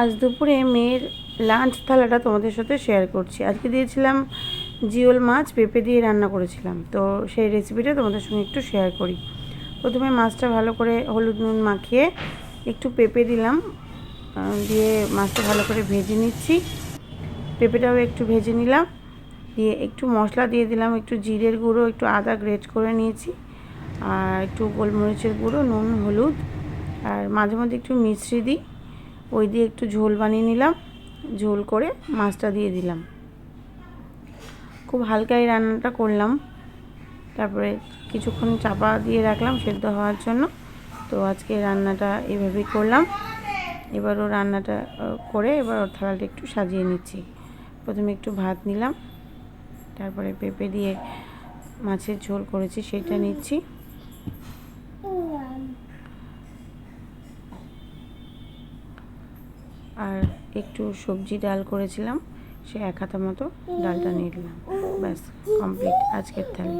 আজ দুপুরে মেয়ের লাঞ্চ থালাটা তোমাদের সাথে শেয়ার করছি। আজকে দিয়েছিলাম জিওল মাছ, পেঁপে দিয়ে রান্না করেছিলাম। তো সেই রেসিপিটা তোমাদের সঙ্গে একটু শেয়ার করি। প্রথমে মাছটা ভালো করে হলুদ নুন মাখিয়ে একটু পেঁপে দিলাম দিয়ে মাছটা ভালো করে ভেজে নিচ্ছি। পেঁপেটাও একটু ভেজে নিলাম, দিয়ে একটু মশলা দিয়ে দিলাম, একটু জিরের গুঁড়ো, একটু আদা গ্রেট করে নিয়েছি, আর একটু গোলমরিচের গুঁড়ো, নুন, হলুদ, আর মাঝে মধ্যে একটু মিশ্রি দিই। ওই দিয়ে একটু ঝোল বানিয়ে নিলাম, ঝোল করে মাছটা দিয়ে দিলাম। খুব হালকা এই রান্নাটা করলাম। তারপরে কিছুক্ষণ চাপা দিয়ে রাখলাম সেদ্ধ হওয়ার জন্য। তো আজকে রান্নাটা এভাবেই করলাম। এবার ও রান্নাটা করে এবার ওর থালাটা একটু সাজিয়ে নিচ্ছি। প্রথমে একটু ভাত নিলাম, তারপরে পেঁপে দিয়ে মাছের ঝোল করেছি, সেটা নিচ্ছি। আর একটু সবজি ডাল করেছিলাম, সে এক হাতা মতো ডালটা নিয়ে নিলাম। ব্যাস কমপ্লিট আজকের থালি।